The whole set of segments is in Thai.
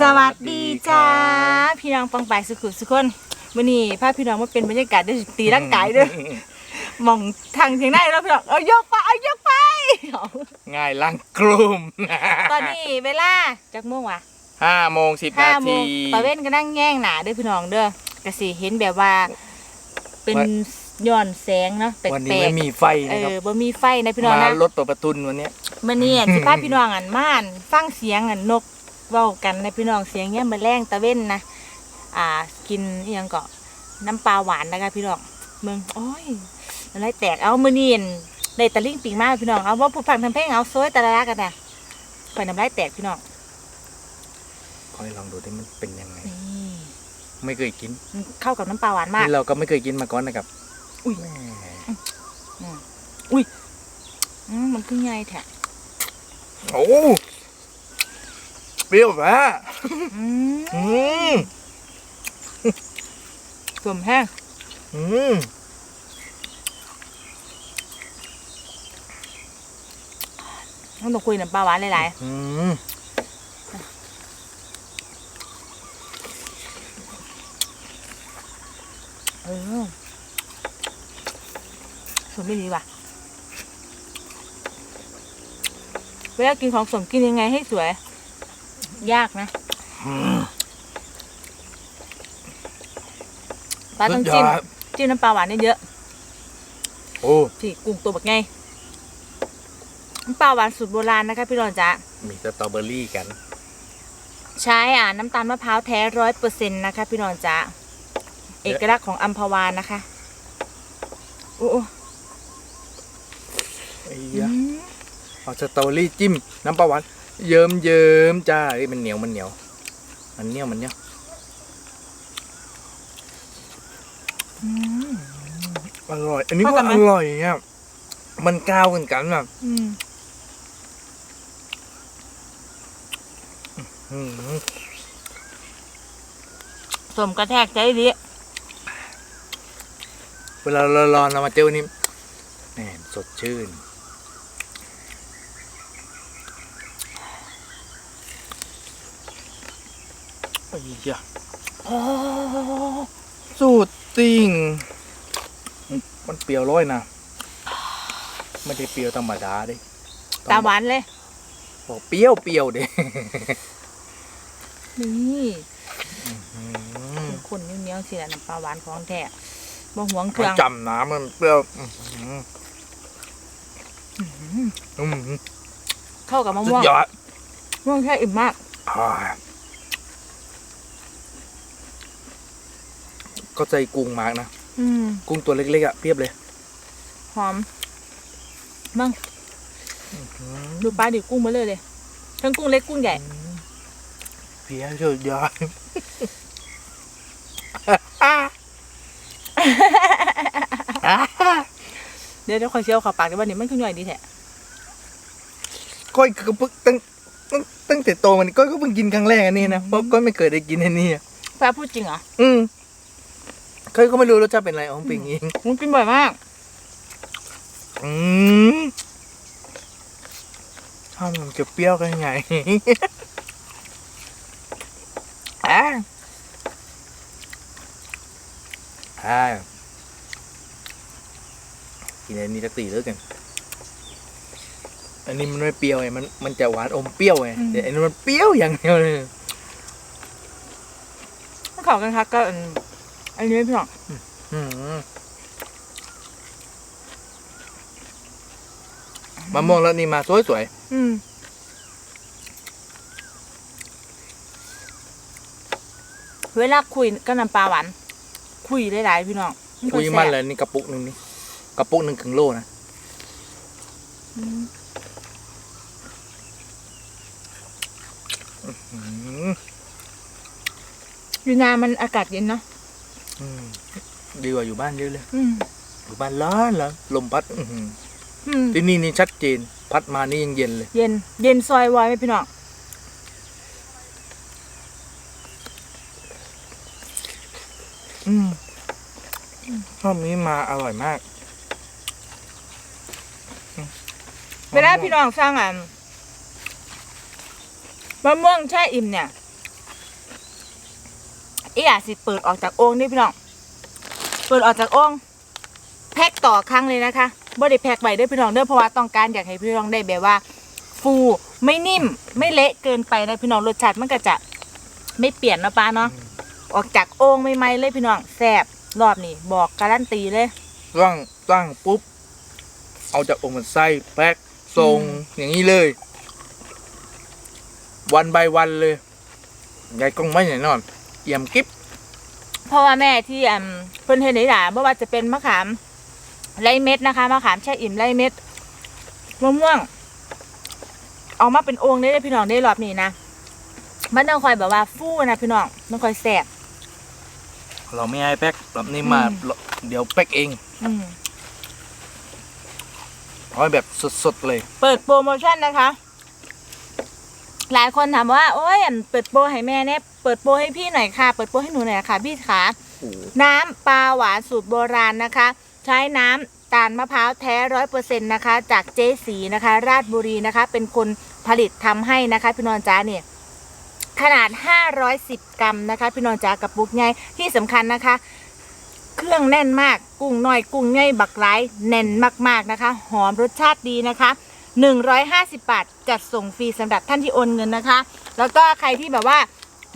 สวัสดีจ้าพี่น้องฟังไปสุขุสุขคนวันนี้พาพี่น้องมาเป็นบรรยากาศด้วยตีร่างกายด้วยมองทางเทียงหน้าแล้วพี่น้องเอายกไปเอายกไปเอาง่ายลังกลุ่มตอนนี้เวลาจักโมงวะห้าโมงสิบห้านาโมทีงตะเว้นก็นั่งแง่งหนาเด้อพี่น้องเด้อกะสิเห็นแบบว่า เป็นย้อนแสงเนาะแปลวันนี้กไม่มีไฟๆเอนะครับอบ่มีไฟนะพี่น้องมานะรถเปิดประทุนวันเนี้ยมื่อนี้อะสิพาพี่น้องอันม่านฟังเสียงอันนก เว้ากันในะพี่น้องเสียงเงี้ยมาแรงตะเว้นนะอ่ากินอีหยังก็น้ำปลาหวานนะคะพี่น้องเมืองโอ้ยอะไรแตกเอามื่อนี้อั่นได้ตะลิ่งปิงมากพี่น้องเอาว่าผู้ฟังทำเพลงเอาโซยตะละละกันนะไปน้ำลายแตกพี่น้องคอยลองดูดิมันเป็นยังไงนี่ไม่เคยกินมันเข้ากับน้ำปลาหวานมากนี่เราก็ไม่เคยกินมาก่อนนะครับ อุ้ยแหม่อืมมันคือไงแท้โอ้ เปรี้ยวแม่อืมอืมสมแห้งอืมต้องคุยน้ำปลาหวานหลายอืมๆเออสมไม่ดีว่ะเวลากินของสมกินยังไงให้สวย ยากนะอืมปลาต้องสุดยจิ้มอด จิ้มน้ำปลาหวานเยอะโอ้ๆที่กุ้งตัวแบบไงน้ำปลาหวานสูตรโบราณนะคะ พี่รอนจ๊ะ มีสตรอเบอรี่กัน ใช้อ่าน้ำตาลมะพร้าวแท้ร้อยเปอร์เซ็นต์นะคะ พี่รอนจ๊ะเอกลักษณ์ของอัมพวานะคะโอ้โอ้ไอ้อืเหี้ยมเอาสตรอเบอรี่จิ้มน้ำปลาหวาน เยิ้มเยิ้มๆจ้าเอ้ยมันเหนียวมันเหนียว มันเหนียวมันเหนียวอืมอร่อย อันนี้เข้ากัก็นไหม อร่อยอะมันก้าวกันกันแบบอืมอื้อหือสมกระแทกใจดีเวลาเราร้อนเรามาเจอนี่แหมสดชื่น ไอ้ยะสูตรติ่งมันเปรี้ยวร้อยนะไม่ได้เปรี้ยวธรรมดาเดิตาหวานเลยบอกเปรี้ยวเปรี้ยวเด้นี่อืมคนเหนียวๆสิละน้ำปลาหวานของแท้บ่หวงเครื่องมันจำน้ำมันเปรี้ยวอื้อหืออืมเข้ากับมะสุม่วดงยอดม่วงแค่อิ่มมาก อ่าก็ใจกุ้งมากนะ อืม กุ้งตัวเล็กๆอะเพียบเลย หอมมั่งดูปลาดิกุ้งมาเลยเลยทั้งกุ้งเล็กกุ้งใหญ่เพียสุดยอดเดี๋ยวเดี๋ยวคอยเชียวเขอปากเดี๋ยววันนี้มันคือหน่อยดีแท้ก้อยก็เพิ่งตั้งตั้งตั้งแต่โตมันก้อยก็เพิ่งกินครั้งแรกอันนี้นะเพราะก้อยไม่เคยได้กินอันนี้อะปลาพูดจริงเหรออืม ก้อยก็ไม่รู้รสชาติเป็นอะไรของปิงเองมันกินบ่อยมาก อืมชอบมันจะเปรี้ยวกันยังไงอ่าอ่ากินอันนี้สักตีเลิกกัน อันนี้มันไม่เปรี้ยวไงมันมันจะหวานอมเปรี้ยวไงแต่อันนี้มันเปรี้ยวอย่างเดียวเลย มันเข้ากันครับก็ อันอันนี้พี่น้องอืมมะม่วงแล้วนี่มาสวยอืมเวลาคุยก็น้ำปลาหวาน คุยหลายๆพี่น้องๆคุยมันเลยนี่กระปุกหนึ่งนี่กระปุกหนึ่งครึ่งโลนะอืมอืมอยู่นามันอากาศเย็นเนาะอืม ดีกว่าอยู่บ้านเยอะเลยอืมอยู่บ้านร้อนแล้วลมพัดอื้อหืออืมที่นี่นี่ชัดเจน พัดมานี่ยังเย็นเลย เย็น เย็นซอยวอยไหมพี่น้องอืมรอบนี้มาอร่อยมาก เวลาพี่น้องสร้างอะมะม่วงแช่อิ่มเนี่ยอีอาจสิเปิดออกจากโอ่งนี่พี่น้อง เปิดออกจากโอ่งแพ็กต่อครั้งเลยนะคะบ่ได้แพ็กไว้เด้อพี่น้องเด้อเพราะว่าต้องการอยากให้พี่น้องได้แบบว่า ฟูไม่นิ่มไม่เละเกินไปนะพี่น้องรสชาติมันก็จะไม่เปลี่ยนเนาะป้าเนาะออกจากโอ่งใหม่ๆเลยพี่น้องแซ่บรอบนี้บอกการันตีเลยตั้งตั้งปุ๊บ เอาจากองค์มันไส้แพ็คส่งอืมอย่างนี้เลย วันบายวันเลยยายกล้องไม่แน่นอนเอี่ยมกิ๊บ เพราะว่าแม่ที่อืมเพิ่นเห็นในหลานไม่ว่าจะเป็นมะขามไรเม็ดนะคะมะขามแช่อิ่มไรเม็ดมะม่วง เอามาเป็นโอ่งได้เลยพี่น้องได้รอบนี้นะมันต้องคอยแบบว่าฟู่นะพี่น้องต้องคอยแสบเราไม่ให้แพ็คแบบนี้มาอืมเดี๋ยวแพ็คเองอืมเอาให้แบบสดๆเลย เปิดโปรโมชั่นนะคะ หลายคนถามว่าโอ้ยอันเปิดโปรให้แม่เนี่ยเปิดโปรให้พี่หน่อยค่ะ เปิดโปรให้หนูหน่อยค่ะพี่ขาน้ำปลาหวานสูตรโบราณนะคะ ใช้น้ำตาลมะพร้าวแท้ร้อยเปอร์เซ็นต์นะคะ จากเจ๊สีนะคะ ราชบุรีนะคะ เป็นคนผลิตทำให้นะคะ พี่นอนจ้าเนี่ยขนาด 510 กรัมนะคะ พี่นอนจ้ากับปุกใหญ่ที่สำคัญนะคะ เครื่องแน่นมากกุ้งน้อยกุ้งใหญ่บักไร้แน่นมากๆนะคะ หอมรสชาติดีนะคะ 150 บาท จัดส่งฟรีสำหรับท่านที่โอนเงินนะคะ แล้วก็ใครที่แบบว่า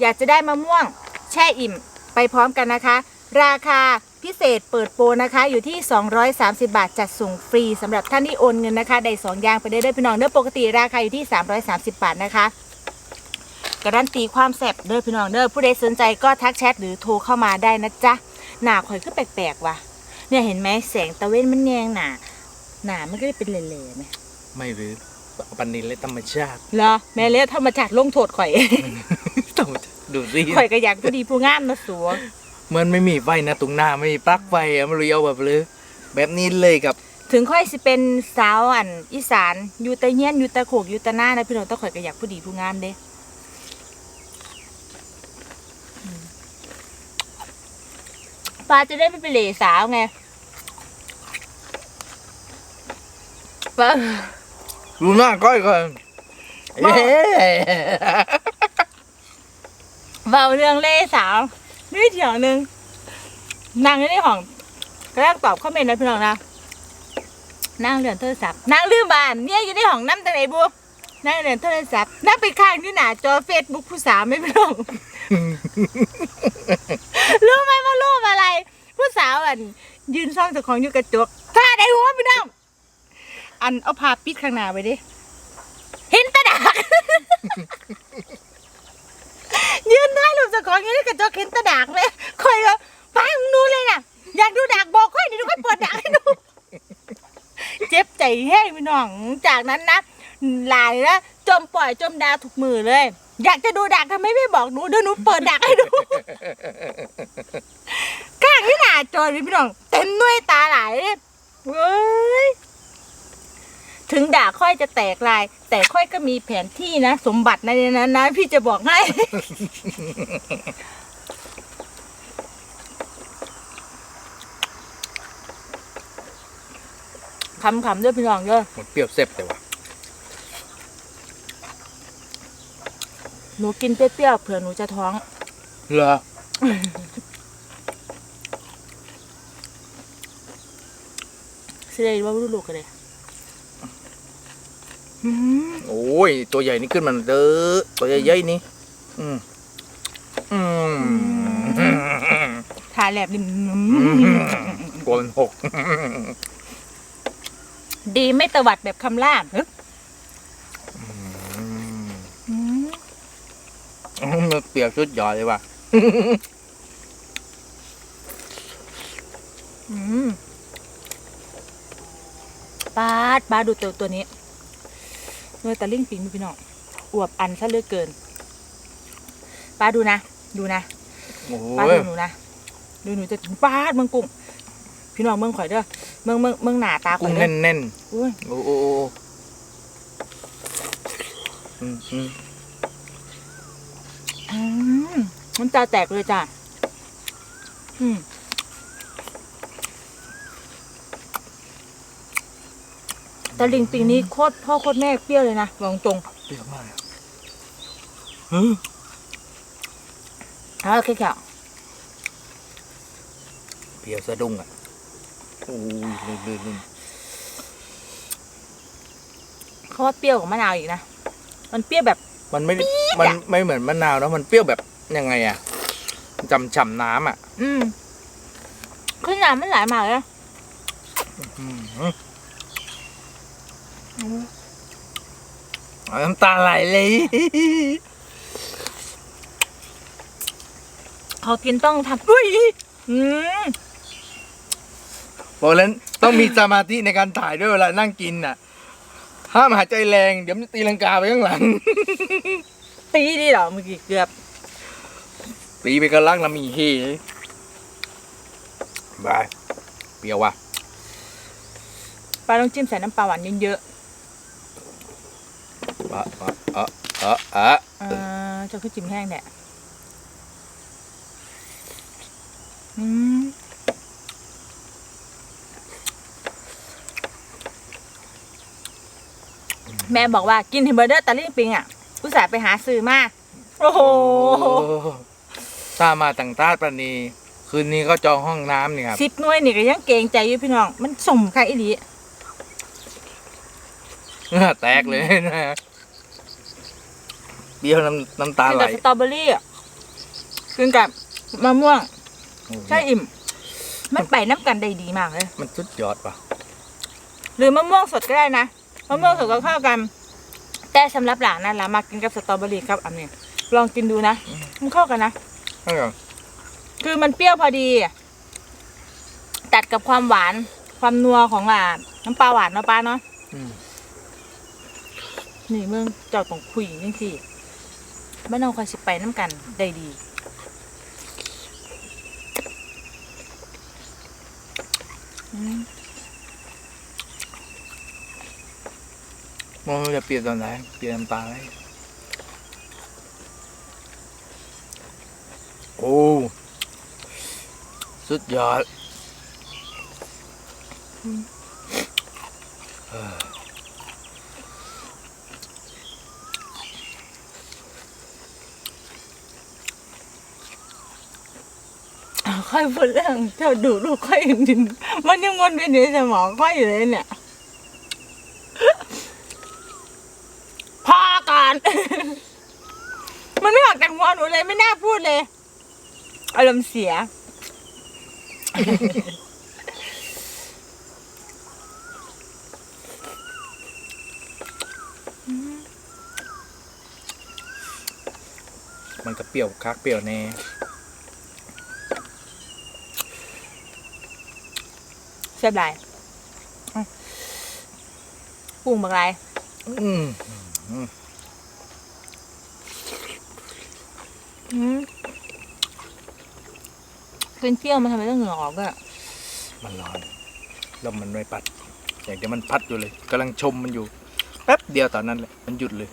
อยากจะได้มะม่วงแช่อิ่มไปพร้อมกันนะคะ ราคาพิเศษเปิดโปรนะคะ อยู่ที่ 230 บาท จัดส่งฟรีสำหรับท่านที่โอนเงินนะคะ ได้สองอย่างไปได้ด้วยพี่น้องเด้อปกติราคาอยู่ที่ 330 บาทนะคะการันตีความแซ่บเด้อพี่น้องเด้อผู้ใดสนใจก็ทักแชทหรือโทรเข้ามาได้นะจ๊ะหนาข่อยก็แปลกๆว่ะเนี่ยเห็นไหมแสงตะเว้นมันแยงหนาหนามันก็เลยเป็นเหล่ๆไหม ไม่หรือปันนินและธรรมชาติเหรอแม่เลี้ยธรรมชาติลงโทษข่อยธรรมชาติดูสิข่อยก็อยากผู้ดีผู้งามนะสัวมันไม่มีไฟนะตรงหน้าไม่มีปลั๊กไฟอะมันเรียวแบบเลยแบบนี้เลยกับ ถึงค่อยสิเป็นสาวอันอีสานอยู่แต่เฮียนอยู่แต่โขกอยู่แต่หน้านะพี่น้องต้องข่อยก็อยากผู้ดีผู้งามเด้อืมปลาจะได้ไม่เป็นเหล่สาวไงปลา ดูหน้าก้อยก่อนบ้าเย้เบาเรื่องเล่สาวนี่เถียวหนึงนางอยู่ในห้องก็แรกตอบคอมเมนต์นะพี่น้องนะนางเรียนโทรศัพท์นางลืมบ้านเนี่ยอยู่ในห้องน้ำแต่ไหนบัวนางเรียนโทรศัพท์นั่งไปข้างที่หน้าจอเฟซบุ๊กผู้สาวไม่พี่น้องรู้ไหมว่ารูปอะไร ผู้สาวอันยืนซ่องเจ้าของอยู่กระจกท่าได้หัวพี่น้อง อันเอาผ้าปิดข้างหน้าไว้ดิเห็นแตะดัก ยืนถ่ายรูปเจ้าของอยู่ในกระจกเห็นแตะดักเลยคอยก็ไปมึงดูเลยน่ะ อยากดูดักบอกค่อยเดี๋ยวค่อยเปิดดักให้ดู เจ็บใจแห้งพี่น้อง จากนั้นนะหลายนะจมปล่อยจมดาวถูกมือเลย อยากจะดูดักทำไมไม่บอกหนูเดี๋ยวหนูเปิดดักให้ดูข้างที่หน้าจอนี่พี่น้องเต็มด้วยตาหลายเลยเว้ย ถึงด่าค่อยจะแตกลาย แต่ค่อยก็มีแผนที่นะ สมบัติในนั้นนะพี่จะบอกให้ คำคำๆด้วยพี่น้องเด้อหมดเปรี้ยวเซ็บแต่ว่าหนูกินเปรี้ยวๆเผื่อหนูจะท้อง เหรอ สิได้ว่าลูกกันเลยอืม โอ้ย ตัวใหญ่นี่ขึ้นมันเด้อตัวใหญ่ๆนี่ อืมอืมทาแลบนี่อืมกลัวมันหก ดีไม่ตวัดแบบคำล่ามเฮ้ยอืมมันเปรี้ยวชุดยอดเลยว่ะอืมปาดปาดดูตัวตัวนี้ เนื้อตะลิ่งปิงพี่น้องอวบอันซะเหลือเกินปาดดูนะ ดูนะโอ้ปาดยดูหนูนะดูหนูจะปาดเมืองกุ้งพี่น้องเมืองข่อยเด้อเมืองเมืองเมืองหนาตาข่กุ้อยงเด้อแน่นอุ้ยๆโอ้โอ้โอ้อืมอืมอืมมันตาแตกเลยจ้ะอืม ตะลิงปิงนี้โคตรพ่อโคตรแม่เปรี้ยวเลยนะบอกตรงเปรี้ยวมากอะๆเอาแค่แค่เปรี้ยวสะดุ้งอะโอ้ยลื่นลื่นลื่นเขาว่าเปรี้ยวกว่ามะนาวอีกนะ มันเปรี้ยวแบบ มันไม่ได้มันไม่เหมือนมะนาวนะมันเปรี้ยวแบบยังไงอะจำฉ่ำน้ำอะอืมคือน้ำมันไหลมากเลยนะอืมเอา น้ำตาไหลเลยเขากินต้องทำอุ้ยอืมบอกแล้วต้องมีสมาธิในการถ่ายด้วยเวลานั่งกินน่ะ ห้ามหายใจแรง เดี๋ยวมันจะตีลังกาไปข้างหลัง ตีดีเหรอเมื่อกี้เกือบ ตีไปกระลักละมีเฮบายเปรี้ยวว่ะปลาต้องจิ้มใส่น้ำปลาหวานเยอะเอะอะอะอะเออจะคือจิ้มแห้งเนี่ยอืมแม่บอกว่ากินเฮมเบอร์เดอร์ตะลิ่งปิงอะอุตส่าห์ไปหาซื้อมาโอ้โหถ้ามาต่างตาดปานีคืนนี้ก็จองห้องน้ำนี่ครับสิบหน่วยนี่ก็ยังเกรงใจอยู่พี่น้อง มันสมค่ะอีหลีแตกเลยนะ เปรี้ยวน้ำน้ำตากินไหล กับสตรอเบอรี่อะกินกับมะม่วง ใช่อิ่ม มันไปน้ำกันได้ดีมากเลย มันสุดยอดว่ะ หรือมะม่วงสดก็ได้นะมะม่วงสดก็เข้ากัน แต่สำหรับหลานนะหลานมากินกับสตรอเบอรี่ครับอันนี้ลองกินดูนะมันเข้ากันนะใช่เหรอคือมันเปรี้ยวพอดี ตัดกับความหวานความนัวของอ่าน้ำปลาหวานเนาะป้าเนาะอืม นี่เมืองเจ้าต้องคุยยังสิ บ้านเราคอยสิไปน้ำกันได้ดีอืมมันจะเปลี่ยนตอนไหนเปลี่ยนน้ำตาไหลโอ้สุดยอดอ่า ค่อยพูดเรื่องเจ้าดูลูกค่อยดินมันยังวนเวียนอยู่ในสมองค่อยอยู่เลยเนี่ยพอก่อน มันไม่ออกจากหัวหนูเลยไม่น่าพูดเลยอารมณ์เสีย มันก็เปรี้ยวคักเปรี้ยวแน่ เสียบไรอะปรุงบางไรอืมอืมเป็นเปรี้ยวมันทำไมต้องเหงื่อออกอะมันร้อนแล้วมันไม่ปัด อย่างเดียวมันพัดอยู่เลยกำลังชมมันอยู่ แป๊บเดียวตอนนั้นแหละมันหยุดเลย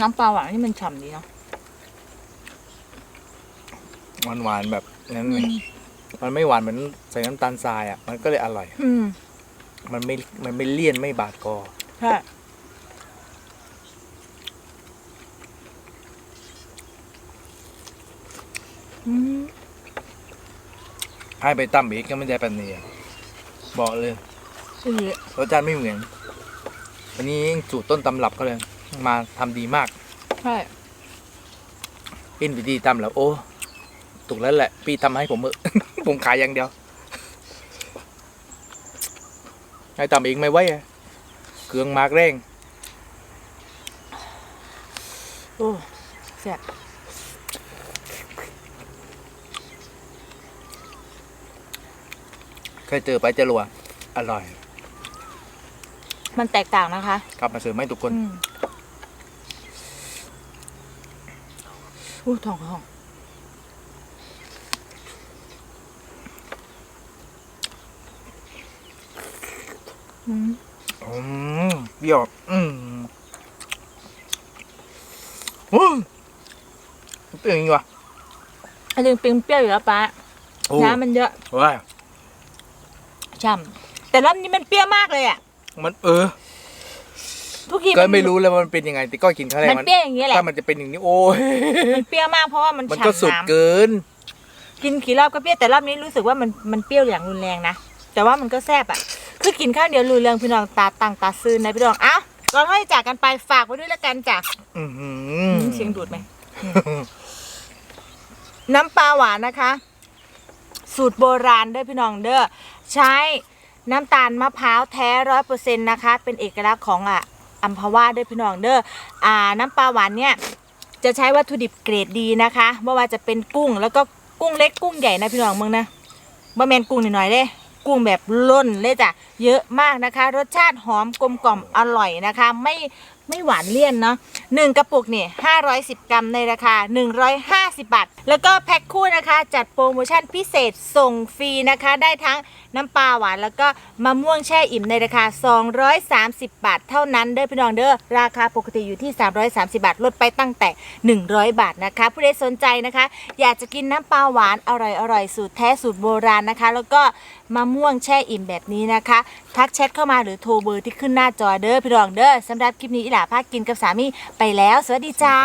น้ำปลาหวานนี่มันฉ่ำดีเนาะหวานหวานๆแบบนั้นเลยมันไม่หวานเหมือนใส่น้ำตาลทรายอะ มันก็เลยอร่อย อืมมันไม่ มันไม่เลี่ยนไม่บาดคอใช่อืมให้ไปตั้มอีกก็ไม่ได้ปันนี้บอกเลย อีหลีรสชาติไม่เหมือน อันนี้สูตรต้นตำรับเขาเลย มาทำดีมากใช่ปิ้นวิธีทำแล้วโอ้ถูกแล้วแหละ พี่ทำให้ผมเออ ผมขายอย่างเดียวให้ทำเองไม่ไหวอะเครื่องมากแรงโอ้แซ่บเคยเจอไปจะรัวอร่อย มันแตกต่างนะคะ กลับมาเสริมให้ทุกคน อืม อู้ทองทองอืมอืมเปรี้ยวอืมอู้เปรี้ยวจริงว่ะอันนี้เป็นเปรี้ยวอยู่แล้วป้าโอ้น้ำมันเยอะว้ายช่แต่รอบนี้มันเปรี้ยวมากเลยอะ มันเออ ทุกทีก็นไม่รู้แล้วว่ามันเป็นยังไงแต่ก็กินครั้งแรกมันมันเปรี้ยวอย่างนี้ยแหละถ้ามันจะเป็นอย่างนี้โอ้ยมันเปรี้ยวมากเพราะว่ามันมันฉ่ำก็สุดน้ำ เกิน กินกี่รอบก็เปรี้ยวแต่รอบนี้รู้สึกว่ามันมันเปรี้ยวอย่างรุนแรงนะแต่ว่ามันก็แซ่บอะคือกินข้าวเดียวรู้เรื่องพี่น้องตาตังตาซื่นนะพี่น้องเอ้าก่อนที่จากกันไปฝากไว้ด้วยแล้วกันจ้ะอื้อหือือมเสียงดูดไหมน้ำปลาหวานนะคะ สูตรโบราณเด้อพี่น้องเด้อใช้น้ำตาลมะพร้าวแท้ร้อยเปอร์เซ็นต์นะคะ เป็นเอกลักษณ์ของอะ อัมพวาเด้อพี่น้องเด้ออ่าน้ำปลาหวานเนี่ยจะใช้วัตถุดิบเกรดดีนะคะไม่ว่าจะเป็นกุ้งแล้วก็กุ้งเล็กกุ้งใหญ่นะพี่น้องมึงนะบะแมนกุ้งหน่อยๆเด้กุ้งแบบล้นเลยจ้ะเยอะมากนะคะ รสชาติหอมกลมกล่อมอร่อยนะคะ ไม่ไม่หวานเลี่ยนเนาะหนึ่งกระปุกเนี่ย510กรัมในราคาหนึ่งร้อยห้า 150 บาท แล้วก็แพ็คคู่นะคะ จัดโปรโมชั่นพิเศษส่งฟรีนะคะ ได้ทั้งน้ำปลาหวาน แล้วก็มะม่วงแช่อิ่มในราคา 230 บาท เท่านั้นเด้อพี่น้องเด้อราคาปกติอยู่ที่ 330 บาท ลดไปตั้งแต่ 100 บาทนะคะ ผู้ใดสนใจนะคะ อยากจะกินน้ำปลาหวานอร่อยๆสูตรแท้สูตรโบราณนะคะ แล้วก็มะม่วงแช่อิ่มแบบนี้นะคะ ทักแชทเข้ามาหรือโทรเบอร์ที่ขึ้นหน้าจอเด้อพี่น้องเด้อสำหรับคลิปนี้อีหล่าพากินกับสามีไปแล้ว สวัสดีจ้า